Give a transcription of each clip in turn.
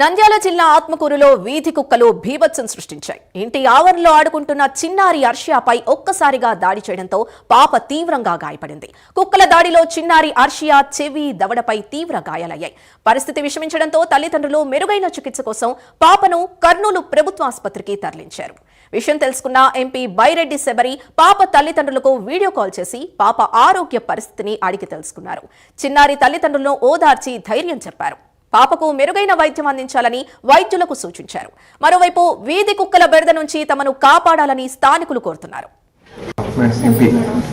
నంద్యాల జిల్లా ఆత్మకూరులో వీధి కుక్కలు భీభత్సం సృష్టించాయి. ఇంటి ఆవరణలో ఆడుకుంటున్న చిన్నారి అర్షియాపై ఒక్కసారిగా దాడి చేయడంతో పాప తీవ్రంగా గాయపడింది. కుక్కల దాడిలో చిన్నారి అర్షియా చెవి దవడపై తీవ్ర గాయాలయ్యాయి. పరిస్థితి విషమించడంతో తల్లిదండ్రులు మెరుగైన చికిత్స కోసం పాపను కర్నూలు ప్రభుత్వ ఆసుపత్రికి తరలించారు. విషయం తెలుసుకున్న ఎంపీ బైరెడ్డి శబరి పాప తల్లిదండ్రులకు వీడియో కాల్ చేసి పాప ఆరోగ్య పరిస్థితిని అడిగి తెలుసుకున్నారు. చిన్నారి తల్లిదండ్రులను ఓదార్చి ధైర్యం చెప్పారు. పాపకు మెరుగైన వైద్యం అందించాలని వైద్యులకు సూచించారు. మరోవైపు వీధి కుక్కల బెడద నుంచి తమను కాపాడాలని స్థానికులు కోరుతున్నారు.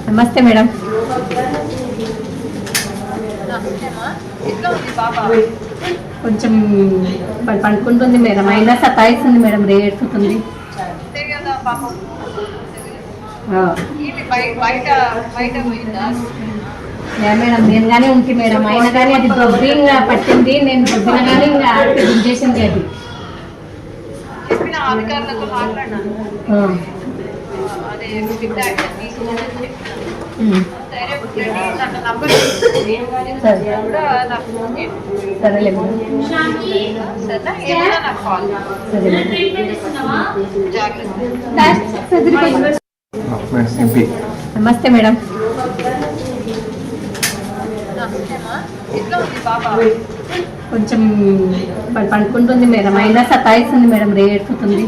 నమస్తే మేడం. కొంచెం పడుకుంటుంది మేడం. అయినా సతాయిస్తుంది మేడం రేడుతుంది అంతే కదా పాపం ఆ. ఇది బయ- బయట బయట పోయిందా? యా మేడం నేను కానీ ఉంటే మేడం. అయినా కానీ అది పట్టింది. నేను దొబ్బిన కానీ ఇంకా అది. సరేలే సరే నమస్తే మేడం నమస్తేమా ఎట్లా ఉంది పాప కొంచెం పడుకుంటుంది మేడం. అయినా సతాయిస్తుంది మేడం రేడుతుంది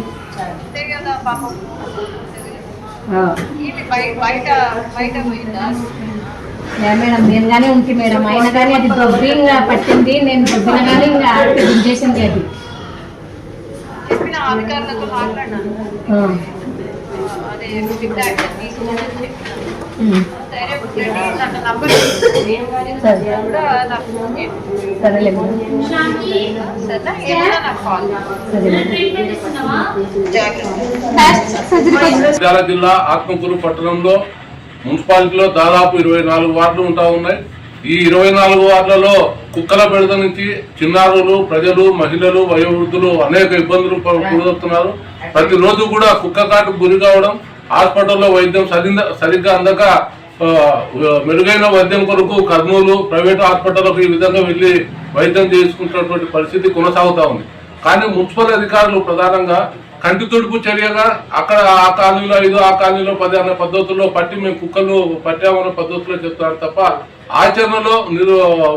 మేడం నేను కానీ ఉంటే మేడం. అయినా కానీ అది దొబ్బి పట్టింది. నేను దొబ్బిన కానీ ఇంకా దించేసింది అది. జిల్లా ఆత్మకూరు పట్టణంలో మున్సిపాలిటీలో దాదాపు ఇరవై నాలుగు వార్డులు ఉంటా ఉన్నాయి. ఈ ఇరవై నాలుగు వార్డులలో కుక్కల బెడద నుంచి చిన్నారులు ప్రజలు మహిళలు వయోవృద్ధులు అనేక ఇబ్బందులు గురవుతున్నారు ప్రతిరోజు కూడా కుక్క కాటుకు గురి కావడం హాస్పిటల్లో వైద్యం సరిగ్గా సరిగ్గా అందక మెరుగైన వైద్యం కొరకు కర్నూలు ప్రైవేట్ హాస్పిటల్కు ఈ విధంగా వెళ్ళి వైద్యం చేసుకుంటున్నటువంటి పరిస్థితి కొనసాగుతా ఉంది. కానీ మున్సిపల్ అధికారులు ప్రధానంగా కంటి తుడుపు చర్యగా అక్కడ ఆ కాలనీలో ఐదు ఆ కాలనీలో పది అనే పద్ధతుల్లో పట్టి మేము కుక్కలు పట్టామన్న పద్ధతిలో చెప్తాను తప్ప ఆచరణలో నిర్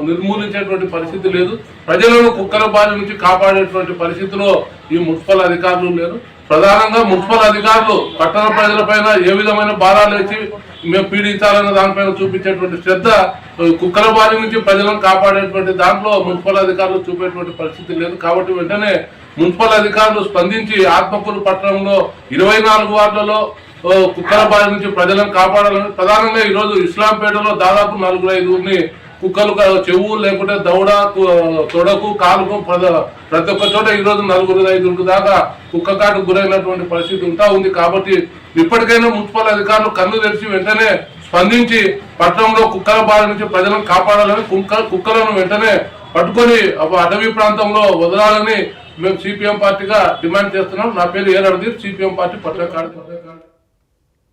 నిర్మూలించేటువంటి పరిస్థితి లేదు. ప్రజలను కుక్కల బారి నుంచి కాపాడేటువంటి పరిస్థితిలో ఈ మున్సిపల్ అధికారులు లేరు. ప్రధానంగా మున్సిపల్ అధికారులు పట్టణ ప్రజలపైన ఏ విధమైన భారాలు వేసి మేము పీడించాలన్న దానిపైన చూపించేటువంటి శ్రద్ధ కుక్కల బారి నుంచి ప్రజలను కాపాడేటువంటి దాంట్లో మున్సిపల్ అధికారులు చూపేటువంటి పరిస్థితి లేదు. కాబట్టి వెంటనే మున్సిపల్ అధికారులు స్పందించి ఆత్మకూరు పట్టణంలో ఇరవై నాలుగు వార్డులలో కుక్కల బారి నుంచి ప్రజలను కాపాడాలని ప్రధానంగా ఈరోజు ఇస్లాంపేటలో దాదాపు నలుగురు ఐదుగురిని కుక్కలు చెవు లేకుంటే దౌడ తొడకు కాలుకు ప్రతి ఒక్క చోట ఈరోజు నలుగురు ఐదుగురు దాకా కుక్క కాటు గురైనటువంటి పరిస్థితి ఉంటా ఉంది. కాబట్టి ఇప్పటికైనా మున్సిపల్ అధికారులు కన్ను తెరిచి వెంటనే స్పందించి పట్టణంలో కుక్కల బారి నుంచి ప్రజలను కాపాడాలని కుక్క కుక్కలను వెంటనే పట్టుకొని అటవీ ప్రాంతంలో వదలాలని మేము సిపిఎం పార్టీగా డిమాండ్ చేస్తున్నాం. నా పేరు ఏ రణధీర్ సిపిఎం పార్టీ పట్టణ కార్యదర్శి